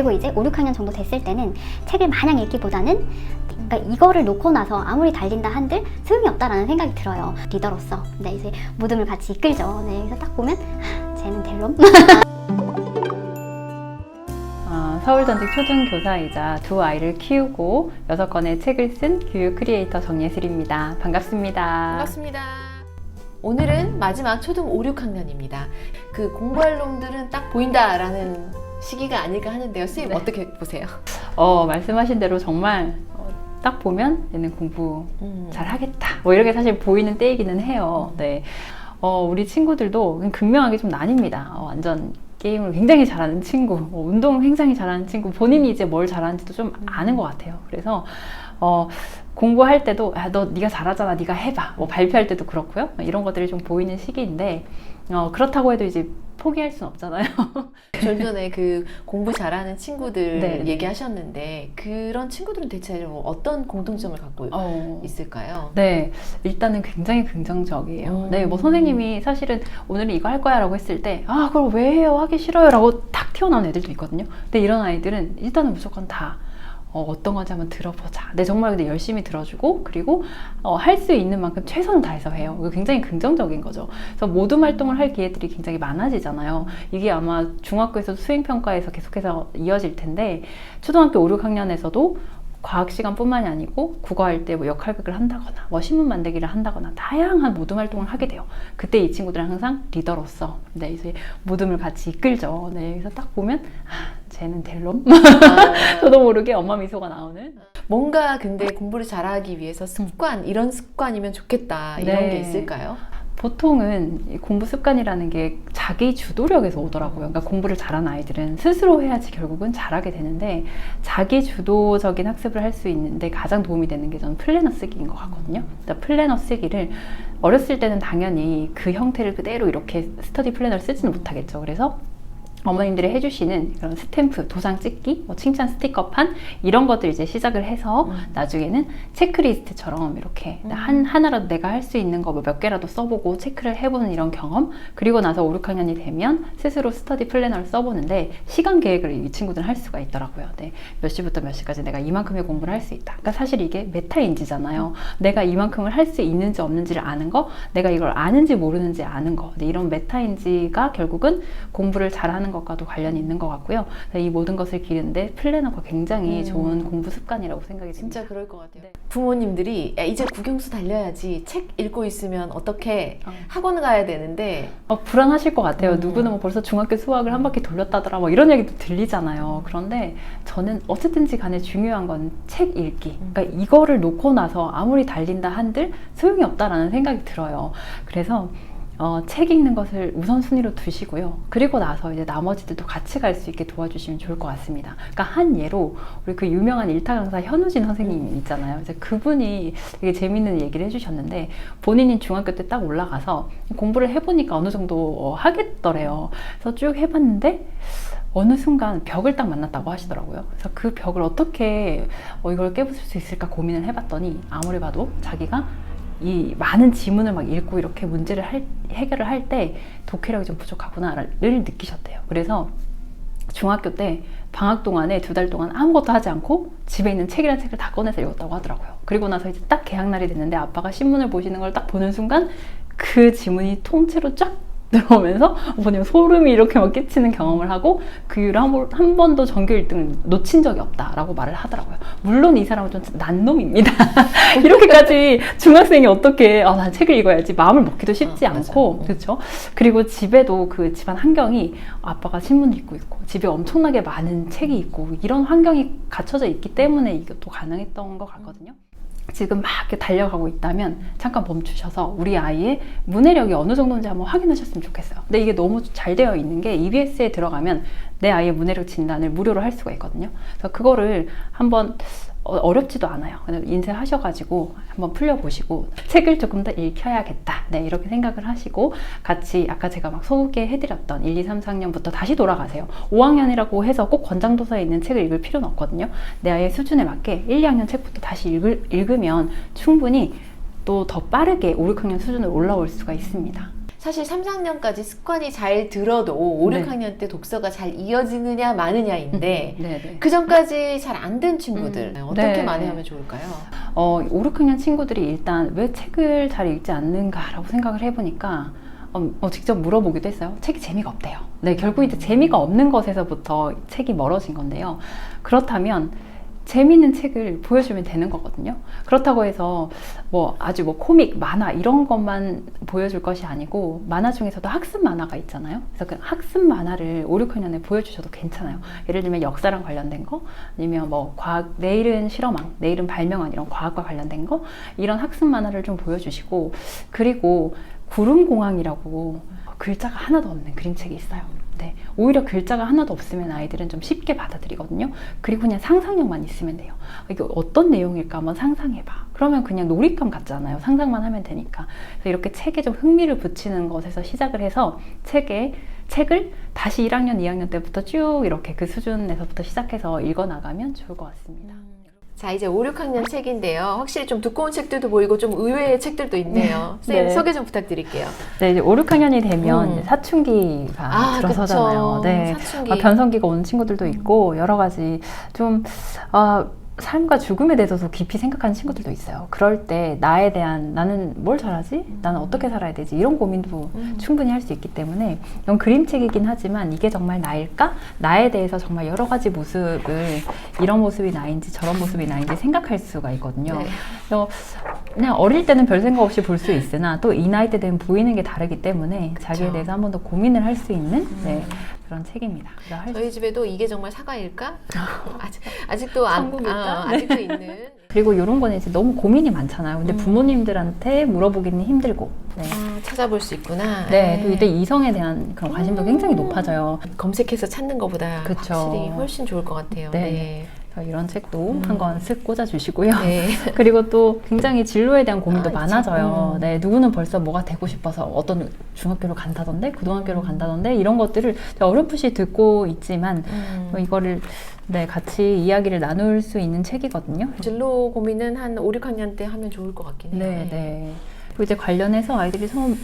그리고 이제 5, 6학년 정도 됐을 때는 책을 마냥 읽기보다는 그러니까 이거를 놓고 나서 아무리 달린다 한들 소용이 없다라는 생각이 들어요. 리더로서. 네, 이제 모둠을 같이 이끌죠. 네, 그래서 딱 보면 하, 쟤는 델롬. 어, 서울전직 초등교사이자 두 아이를 키우고 여섯 권의 책을 쓴 교육 크리에이터 정예슬입니다. 반갑습니다. 반갑습니다. 오늘은 마지막 초등 5, 6학년입니다. 그 공부할 놈들은 딱 보인다라는 시기가 아닐까 하는데요. 선생님 네. 어떻게 보세요? 어, 말씀하신 대로 정말 어, 딱 보면 얘는 공부 음. 잘 하겠다. 뭐 이렇게 사실 보이는 때이기는 해요. 네. 어, 우리 친구들도 극명하게 좀 나뉩니다. 어, 완전 게임을 굉장히 잘하는 친구, 뭐 운동 굉장히 잘하는 친구, 본인이 이제 뭘 잘하는지도 좀 아는 것 같아요. 그래서 어, 공부할 때도 야, 너 네가 잘하잖아, 네가 해봐. 뭐 발표할 때도 그렇고요. 이런 것들이 좀 보이는 시기인데 어, 그렇다고 해도 이제 포기할 수는 없잖아요. 좀 전에 그 공부 잘하는 친구들 네. 얘기하셨는데 그런 친구들은 대체 어떤 공통점을 갖고 어, 있을까요? 네, 일단은 굉장히 긍정적이에요. 음. 네, 뭐 선생님이 사실은 오늘은 이거 할 거야 라고 했을 때, 아, 그걸 왜 해요? 하기 싫어요. 라고 탁 튀어나온 애들도 있거든요. 근데 이런 아이들은 일단은 무조건 다 어, 떤 건지 한번 들어보자. 네, 정말 근데 열심히 들어주고, 그리고 어, 할 수 있는 만큼 최선을 다해서 해요. 이거 굉장히 긍정적인 거죠. 그래서 모든 활동을 할 기회들이 굉장히 많아지잖아요. 이게 아마 중학교에서 수행평가에서 계속해서 이어질 텐데, 초등학교 5, 6학년에서도 과학 시간뿐만이 아니고 국어할 때 뭐 역할극을 한다거나 뭐 신문 만들기를 한다거나 다양한 모둠 활동을 하게 돼요. 그때 이 친구들은 항상 리더로서 네 이제 모둠을 같이 이끌죠. 네 그래서 딱 보면 아 쟤는 델롬 아, 저도 모르게 엄마 미소가 나오는 뭔가 근데 공부를 잘하기 위해서 습관 이런 습관이면 좋겠다 이런 네. 게 있을까요? 보통은 이 공부 습관이라는 게 자기 주도력에서 오더라고요. 그러니까 공부를 잘하는 아이들은 스스로 해야지 결국은 잘하게 되는데 자기 주도적인 학습을 할 수 있는데 가장 도움이 되는 게 저는 플래너 쓰기인 것 같거든요. 그러니까 플래너 쓰기를 어렸을 때는 당연히 그 형태를 그대로 이렇게 스터디 플래너를 쓰지는 못하겠죠. 그래서 어머님들이 해주시는 그런 스탬프, 도장 찍기, 뭐 칭찬 스티커판 이런 것들 이제 시작을 해서 음. 나중에는 체크리스트처럼 이렇게 음. 한 하나라도 내가 할 수 있는 거 몇 개라도 써보고 체크를 해보는 이런 경험 그리고 나서 5, 6학년이 되면 스스로 스터디 플래너를 써보는데 시간 계획을 이 친구들은 할 수가 있더라고요. 네, 몇 시부터 몇 시까지 내가 이만큼의 공부를 할 수 있다. 그러니까 사실 이게 메타 인지잖아요. 내가 이만큼을 할 수 있는지 없는지를 아는 거, 내가 이걸 아는지 모르는지 아는 거. 네, 이런 메타 인지가 결국은 공부를 잘하는 것과도 관련이 있는 것 같고요. 네, 이 모든 것을 기르는데 플래너가 굉장히 음. 좋은 공부 습관이라고 생각이 듭니다. 진짜 그럴 것 같아요. 네. 부모님들이 야, 이제 국영수 달려야지 책 읽고 있으면 어떻게 어. 학원 가야 되는데 어, 불안하실 것 같아요. 음. 누구는 뭐 벌써 중학교 수학을 한 바퀴 돌렸다더라 뭐 이런 얘기도 들리잖아요. 그런데 저는 어쨌든지 간에 중요한 건 책 읽기. 그러니까 이거를 놓고 나서 아무리 달린다 한들 소용이 없다라는 생각이 들어요. 그래서 어, 책 읽는 것을 우선순위로 두시고요. 그리고 나서 이제 나머지들도 같이 갈 수 있게 도와주시면 좋을 것 같습니다. 그러니까 한 예로 우리 그 유명한 일타 강사 현우진 선생님 있잖아요. 이제 그분이 되게 재밌는 얘기를 해주셨는데 본인이 중학교 때 딱 올라가서 공부를 해보니까 어느 정도 어, 하겠더래요. 그래서 쭉 해봤는데 어느 순간 벽을 딱 만났다고 하시더라고요. 그래서 그 벽을 어떻게 어, 이걸 깨부술 수 있을까 고민을 해봤더니 아무리 봐도 자기가 이 많은 지문을 막 읽고 이렇게 문제를 할- 해결을 할 때 독해력이 좀 부족하구나를 느끼셨대요. 그래서 중학교 때 방학 동안에 두 달 동안 아무것도 하지 않고 집에 있는 책이란 책을 다 꺼내서 읽었다고 하더라고요. 그리고 나서 이제 딱 개학날이 됐는데 아빠가 신문을 보시는 걸 딱 보는 순간 그 지문이 통째로 쫙 들어오면서 뭐냐면 소름이 이렇게 막 끼치는 경험을 하고 그 이후로 한, 번- 한 번도 전교 1등을 놓친 적이 없다라고 말을 하더라고요. 물론 이 사람은 좀 난놈입니다. 이렇게까지 중학생이 어떻게 아, 난 책을 읽어야지 마음을 먹기도 쉽지 어, 맞아요. 않고 음. 그렇죠. 그리고 집에도 그 집안 환경이 아빠가 신문 읽고 있고 집에 엄청나게 많은 책이 있고 이런 환경이 갖춰져 있기 때문에 이것도 가능했던 것 같거든요. 지금 막 이렇게 달려가고 있다면 잠깐 멈추셔서 우리 아이의 문해력이 어느 정도인지 한번 확인하셨으면 좋겠어요. 근데 이게 너무 잘 되어 있는 게 EBS에 들어가면 내 아이의 문해력 진단을 무료로 할 수가 있거든요. 그래서 그거를 한번 어, 어렵지도 않아요. 인쇄하셔가지고 한번 풀려보시고 책을 조금 더 읽혀야겠다. 네, 이렇게 생각을 하시고 같이 아까 제가 막 소개해드렸던 1, 2, 3, 4학년부터 다시 돌아가세요. 5학년이라고 해서 꼭 권장도서에 있는 책을 읽을 필요는 없거든요. 내 아이의 수준에 맞게 1, 2학년 책부터 다시 읽을, 읽으면 충분히 또 더 빠르게 5, 6학년 수준으로 올라올 수가 있습니다. 사실 3, 4학년까지 습관이 잘 들어도 5, 네. 6학년 때 독서가 잘 이어지느냐 마느냐인데 네네. 그 전까지 잘 안 된 친구들 음. 어떻게 네. 만회하면 좋을까요? 어, 5, 6학년 친구들이 일단 왜 책을 잘 읽지 않는가라고 생각을 해보니까 어, 어, 직접 물어보기도 했어요. 책이 재미가 없대요. 네, 결국 이제 재미가 없는 것에서부터 책이 멀어진 건데요. 그렇다면 재미있는 책을 보여주면 되는 거거든요. 그렇다고 해서 뭐 아주 뭐 코믹, 만화 이런 것만 보여줄 것이 아니고 만화 중에서도 학습 만화가 있잖아요. 그래서 그 학습 만화를 5, 6학년에 보여주셔도 괜찮아요. 예를 들면 역사랑 관련된 거, 아니면 뭐 과학, 내일은 실험왕, 내일은 발명왕 이런 과학과 관련된 거, 이런 학습 만화를 좀 보여주시고, 그리고 구름공항이라고 글자가 하나도 없는 그림책이 있어요. 네. 오히려 글자가 하나도 없으면 아이들은 좀 쉽게 받아들이거든요. 그리고 그냥 상상력만 있으면 돼요. 이게 어떤 내용일까 한번 상상해봐. 그러면 그냥 놀잇감 같잖아요. 상상만 하면 되니까. 그래서 이렇게 책에 좀 흥미를 붙이는 것에서 시작을 해서 책에 책을 다시 1학년, 2학년 때부터 쭉 이렇게 그 수준에서부터 시작해서 읽어 나가면 좋을 것 같습니다. 자 이제 5, 6학년 책인데요. 확실히 좀 두꺼운 책들도 보이고 좀 의외의 책들도 있네요. 선생님 네. 소개 좀 부탁드릴게요. 네, 이제 5, 6학년이 되면 음. 사춘기가 아, 들어서잖아요. 그쵸. 네. 사춘기. 아, 변성기가 오는 친구들도 있고 여러 가지 좀 아, 삶과 죽음에 대해서도 깊이 생각하는 친구들도 있어요. 그럴 때 나에 대한 나는 뭘 잘하지? 나는 어떻게 살아야 되지? 이런 고민도 음. 충분히 할 수 있기 때문에 이건 그림책이긴 하지만 이게 정말 나일까? 나에 대해서 정말 여러 가지 모습을 이런 모습이 나인지 저런 모습이 나인지 생각할 수가 있거든요. 네. 그래서 그냥 어릴 때는 별 생각 없이 볼 수 있으나 또 이 나이 때 되면 보이는 게 다르기 때문에 자기에 그쵸. 대해서 한 번 더 고민을 할 수 있는 네, 그런 책입니다. 저희 집에도 이게 정말 사과일까? 아직, 아직도 안? 아, 아직도 있는. 그리고 이런 거는 이제 너무 고민이 많잖아요. 근데 음. 부모님들한테 물어보기는 힘들고. 네. 아, 찾아볼 수 있구나. 네, 또 이때 이성에 대한 그런 관심도 굉장히 높아져요. 검색해서 찾는 것보다 그쵸. 확실히 훨씬 좋을 것 같아요. 네. 네. 이런 책도 음. 한권 쓱 꽂아주시고요. 네. 그리고 또 굉장히 진로에 대한 고민도 아. 많아져요. 음. 네, 누구는 벌써 뭐가 되고 싶어서 어떤 중학교를 간다던데, 고등학교를 간다던데, 이런 것들을 어렴풋이 듣고 있지만, 음. 뭐 이거를 네, 같이 이야기를 나눌 수 있는 책이거든요. 진로 고민은 한 5, 6학년 때 하면 좋을 것 같긴 해요. 네, 네. 그리고 이제 관련해서 아이들이 처음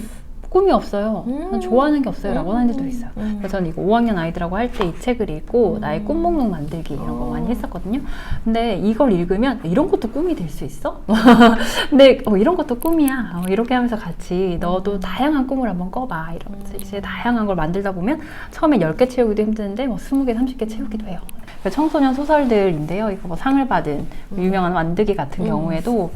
꿈이 없어요. 음. 난 좋아하는 게 없어요. 라고 하는 애들도 음. 있어요. 음. 그래서 저는 이거 5학년 아이들하고 할 때 이 책을 읽고 음. 나의 꿈 목록 만들기 이런 거 어. 많이 했었거든요. 근데 이걸 읽으면 이런 것도 꿈이 될 수 있어? 근데 어, 이런 것도 꿈이야. 어, 이렇게 하면서 같이 너도 다양한 꿈을 한번 꿔봐. 이러면서 음. 이제 다양한 걸 만들다 보면 처음에 10개 채우기도 힘드는데 뭐 20개, 30개 채우기도 해요. 그 청소년 소설들인데요. 이거 뭐 상을 받은 유명한 완득이 같은 음. 경우에도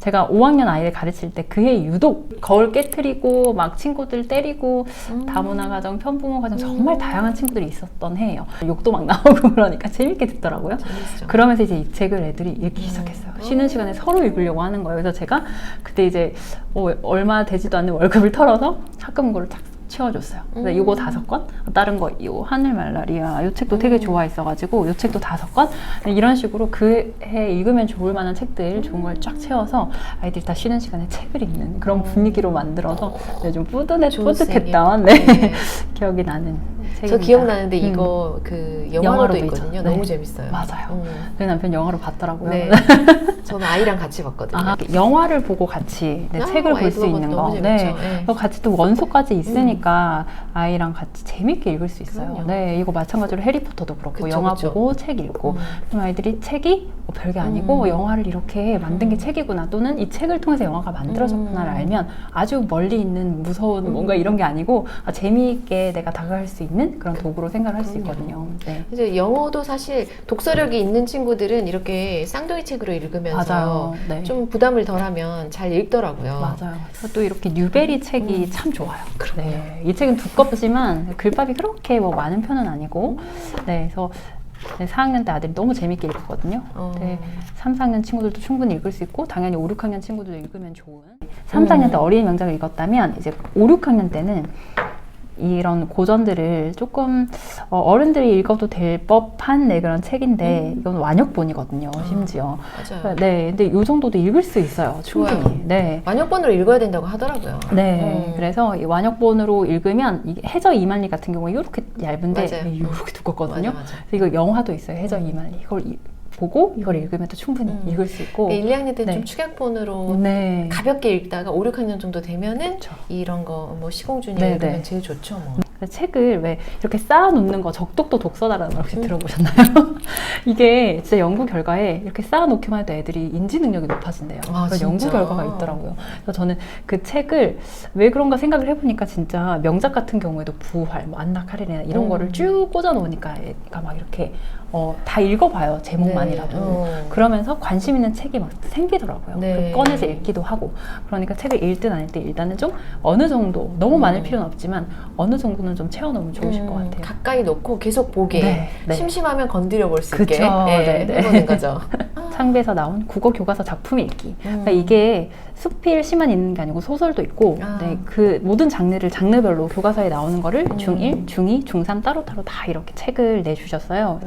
제가 5학년 아이를 가르칠 때 그해 유독 거울 깨트리고 막 친구들 때리고 음. 다문화 가정, 편부모 가정 정말 다양한 친구들이 있었던 해예요. 욕도 막 나오고 그러니까 재밌게 듣더라고요. 재밌죠. 그러면서 이제 이 책을 애들이 읽기 음. 시작했어요. 쉬는 시간에 서로 읽으려고 하는 거예요. 그래서 제가 그때 이제 어, 얼마 되지도 않는 월급을 털어서 학금 고를 탁 채워줬어요. 근데 음. 요거 다섯 권, 다른 거, 요 하늘 말라리아, 요 책도 되게 음. 좋아했어가지고 요 책도 다섯 권 이런 식으로 그 해 읽으면 좋을 만한 책들 좋은 걸 쫙 채워서 아이들이 다 쉬는 시간에 책을 읽는 그런 분위기로 만들어서 네, 좀 뿌듯해, 쌤이에요. 네. 네. 기억이 나는 책입니다. 저 기억나는데 음. 이거 그 영화로도 영화로도 있거든요. 있죠. 너무 네. 재밌어요. 맞아요. 음. 저희 남편 영화로 봤더라고요. 네. 저는 아이랑 같이 봤거든요. 아, 영화를 보고 같이 네, 아, 책을 볼 수 있는 거. 재밌죠. 네. 네. 그리고 같이 또 원소까지 있으니까 아이랑 같이 재밌게 읽을 수 있어요. 그럼요. 네, 이거 마찬가지로 해리포터도 그렇고 그쵸, 영화 그쵸. 보고 책 읽고 음. 그럼 아이들이 책이 뭐 별게 아니고 음. 영화를 이렇게 만든 게 음. 책이구나 또는 이 책을 통해서 영화가 만들어졌구나를 음. 알면 아주 멀리 있는 무서운 음. 뭔가 이런 게 아니고 아, 재미있게 내가 다가갈 수 있는 그런 도구로 생각을 할 수. 있거든요. 네. 그래서 영어도 사실 독서력이 있는 친구들은 이렇게 쌍둥이 책으로 읽으면서 맞아요. 네. 좀 부담을 덜하면 잘 읽더라고요. 맞아요. 또 이렇게 뉴베리 책이 음. 참 좋아요. 네. 이 책은 두껍지만 글밥이 그렇게 뭐 많은 편은 아니고, 네. 그래서 네, 4학년 때 아들이 너무 재밌게 읽었거든요. 어. 네. 3, 4학년 친구들도 충분히 읽을 수 있고, 당연히 5, 6학년 친구들도 읽으면 좋은. 3, 4학년 때 음. 어린이 명작을 읽었다면, 이제 5, 6학년 때는 이런 고전들을 조금 어, 른들이 읽어도 될 법한 네, 그런 책인데 음. 이건 완역본이거든요 심지어 맞아요. 네 근데 요 정도도 읽을 수 있어요 충분히 좋아요. 네 만역본으로 읽어야 된다고 하더라고요. 네, 음. 그래서 이 완역본으로 읽으면 이게 해저 이만리 같은 경우는 이렇게 얇은데 맞아요. 네, 이렇게 두껍거든요. 맞아, 맞아. 그래서 이거 영화도 있어요. 해저 이만리. 이걸 이- 보고 이걸 읽으면 또 충분히 음. 읽을 수 있고 1, 2학년 때는 네. 좀 축약본으로 네. 가볍게 읽다가 5, 6학년 정도 되면은 그렇죠. 이런 거 뭐 시공준이 네, 읽으면 네. 제일 좋죠 뭐. 그래서 책을 왜 이렇게 쌓아놓는 거 적독도 독서다라는 말 혹시 음. 들어보셨나요? 이게 진짜 연구 결과에 이렇게 쌓아놓기만 해도 애들이 인지 능력이 높아진대요. 아, 그런 연구? 결과가 있더라고요. 그래서 저는 그 책을 왜 그런가 생각을 해보니까 진짜 명작 같은 경우에도 부활, 뭐 안나 카레나 이런 음. 거를 쭉 꽂아놓으니까 애가 막 이렇게 어, 다 읽어봐요 제목만이라도. 네. 어. 그러면서 관심 있는 책이 막 생기더라고요. 네. 그럼 꺼내서 읽기도 하고. 그러니까 책을 읽든 안 읽든 일단은 좀 어느 정도 너무 많을 음. 필요는 없지만 어느 정도는 좀 채워놓으면 좋으실 것 음, 같아요. 가까이 놓고 계속 보게. 네, 네. 심심하면 건드려 볼 수 있게 그쵸. 예, 네, 네. 해보는 거죠. 창비에서 나온 국어 교과서 작품 읽기. 음. 그러니까 이게 수필 시만 있는 게 아니고 소설도 있고, 아. 네, 그 모든 장르를 장르별로 교과서에 나오는 거를 음. 중1, 중2, 중3 따로따로 다 이렇게 책을 내주셨어요.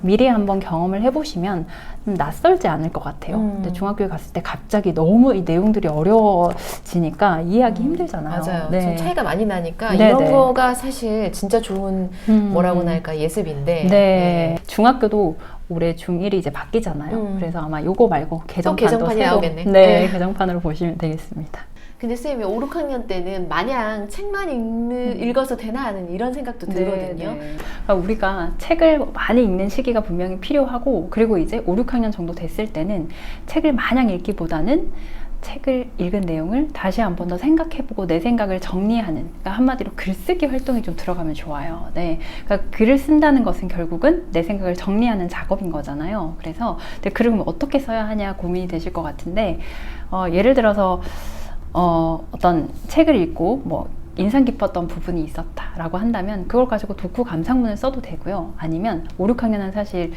미리 한번 경험을 해보시면 좀 낯설지 않을 것 같아요. 음. 근데 중학교에 갔을 때 갑자기 너무 이 내용들이 어려워지니까 이해하기 힘들잖아요. 맞아요. 네. 좀 차이가 많이 나니까 네, 이런 네. 거가 사실 진짜 좋은 음. 뭐라고나 할까 예습인데. 네. 중학교도 올해 중1이 이제 바뀌잖아요. 음. 그래서 아마 요거 말고 개정판도 개정판이 새로 나오겠네. 네, 네. 개정판으로 보시면 되겠습니다. 근데 쌤이 5, 6학년 때는 마냥 책만 읽는, 읽어서 되나 하는 이런 생각도 들거든요. 네, 네. 그러니까 우리가 책을 많이 읽는 시기가 분명히 필요하고 그리고 이제 5, 6학년 정도 됐을 때는 책을 마냥 읽기보다는 책을 읽은 내용을 다시 한 번 더 생각해보고 내 생각을 정리하는 그러니까 한마디로 글쓰기 활동이 좀 들어가면 좋아요. 네, 그러니까 글을 쓴다는 것은 결국은 내 생각을 정리하는 작업인 거잖아요. 그래서 글을 어떻게 써야 하냐 고민이 되실 것 같은데 어, 예를 들어서 어, 어떤 책을 읽고 뭐 인상 깊었던 부분이 있었다라고 한다면 그걸 가지고 독후 감상문을 써도 되고요. 아니면 5, 6학년은 사실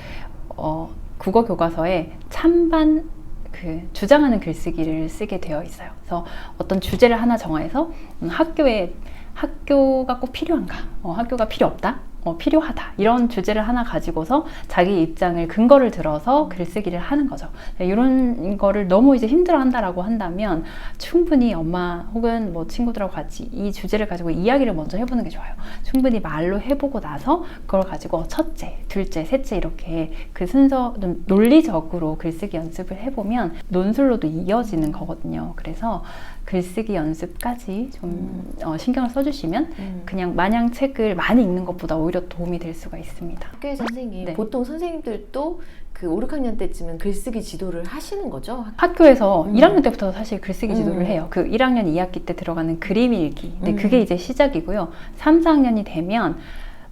어, 국어 교과서에 찬반 그 주장하는 글쓰기를 쓰게 되어 있어요. 그래서 어떤 주제를 하나 정해서 음, 학교에 학교가 꼭 필요한가? 어, 학교가 필요 없다? 어, 필요하다. 이런 주제를 하나 가지고서 자기 입장을 근거를 들어서 글쓰기를 하는 거죠. 네, 이런 거를 너무 이제 힘들어 한다라고 한다면 충분히 엄마 혹은 뭐 친구들하고 같이 이 주제를 가지고 이야기를 먼저 해보는 게 좋아요. 충분히 말로 해보고 나서 그걸 가지고 첫째, 둘째, 셋째 이렇게 그 순서 좀 논리적으로 글쓰기 연습을 해보면 논술로도 이어지는 거거든요. 그래서 글쓰기 연습까지 좀 어, 신경을 써주시면 음. 그냥 마냥 책을 많이 읽는 것보다 오히려 도움이 될 수가 있습니다. 학교의 선생님, 네. 보통 선생님들도 그 5, 6학년 때쯤은 글쓰기 지도를 하시는 거죠? 학교에서 음. 1학년 때부터 사실 글쓰기 지도를 음. 해요. 그 1학년 2학기 때 들어가는 그림 읽기. 근데 음. 그게 이제 시작이고요. 3, 4학년이 되면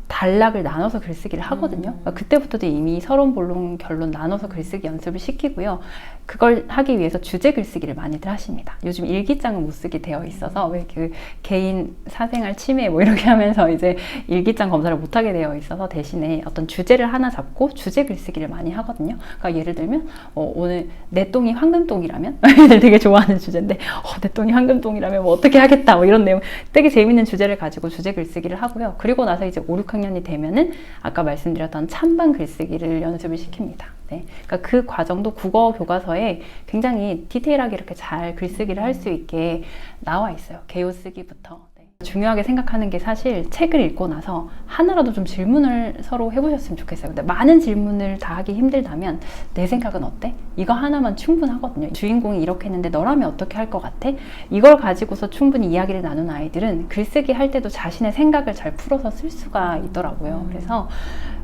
단락을 나눠서 글쓰기를 하거든요. 음. 그러니까 그때부터도 이미 서론, 본론, 결론 나눠서 글쓰기 연습을 시키고요. 그걸 하기 위해서 주제 글쓰기를 많이들 하십니다. 요즘 일기장은 못 쓰게 되어 있어서 왜 그 개인 사생활 침해 뭐 이렇게 하면서 이제 일기장 검사를 못 하게 되어 있어서 대신에 어떤 주제를 하나 잡고 주제 글쓰기를 많이 하거든요. 그러니까 예를 들면 어, 오늘 내 똥이 황금똥이라면 되게 좋아하는 주제인데 어, 내 똥이 황금똥이라면 뭐 어떻게 하겠다 뭐 이런 내용 되게 재밌는 주제를 가지고 주제 글쓰기를 하고요. 그리고 나서 이제 5, 6학년이 되면은 아까 말씀드렸던 찬반 글쓰기를 연습을 시킵니다. 네. 그러니까 그 과정도 국어 교과서에 굉장히 디테일하게 이렇게 잘 글쓰기를 할 수 있게 나와 있어요. 개요 쓰기부터. 네. 중요하게 생각하는 게 사실 책을 읽고 나서 하나라도 좀 질문을 서로 해보셨으면 좋겠어요. 근데 많은 질문을 다 하기 힘들다면 내 생각은 어때? 이거 하나만 충분하거든요. 주인공이 이렇게 했는데 너라면 어떻게 할 것 같아? 이걸 가지고서 충분히 이야기를 나눈 아이들은 글쓰기 할 때도 자신의 생각을 잘 풀어서 쓸 수가 있더라고요. 그래서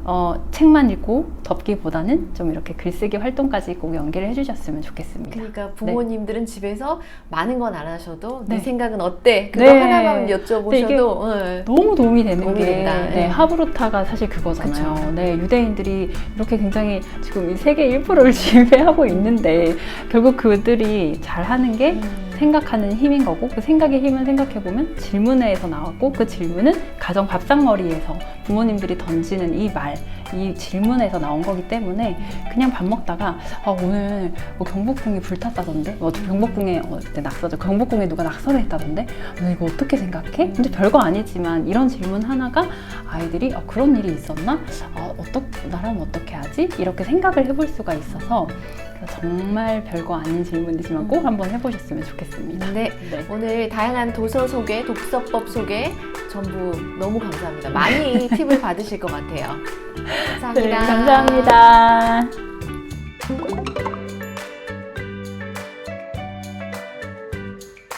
어, 책만 읽고 덮기보다는 좀 이렇게 글쓰기 활동까지 꼭 연계를 해주셨으면 좋겠습니다. 그러니까 부모님들은 집에서 많은 건 안 하셔도 네. 네. 생각은 어때? 그거 네. 하나만 여쭤보셔도 네. 너무 도움이 되는 도움이 게. 네, 네. 하브루타가 사실 그거잖아요. 그쵸. 네, 유대인들이 이렇게 굉장히 지금 이 세계 1%를 지배하고 있는데 결국 그들이 잘하는 게 음. 생각하는 힘인 거고 그 생각의 힘은 생각해 보면 질문에서 나왔고 그 질문은 가정 밥상머리에서 부모님들이 던지는 이 말, 이 질문에서 나온 거기 때문에 그냥 밥 먹다가 아, 오늘 뭐 경복궁이 불탔다던데, 뭐 경복궁에 어, 낙서죠. 경복궁에 누가 낙서를 했다던데, 너 이거 어떻게 생각해? 근데 별거 아니지만 이런 질문 하나가 아이들이 어, 그런 일이 있었나? 어, 어떻게 나라면 어떻게 하지? 이렇게 생각을 해볼 수가 있어서 정말 별거 아닌 질문이지만 꼭 한번 해보셨으면 좋겠습니다. 네. 네. 오늘 다양한 도서 소개, 독서법 소개 전부 너무 감사합니다. 많이 팁을 받으실 것 같아요. 감사합니다. 네, 감사합니다. 네.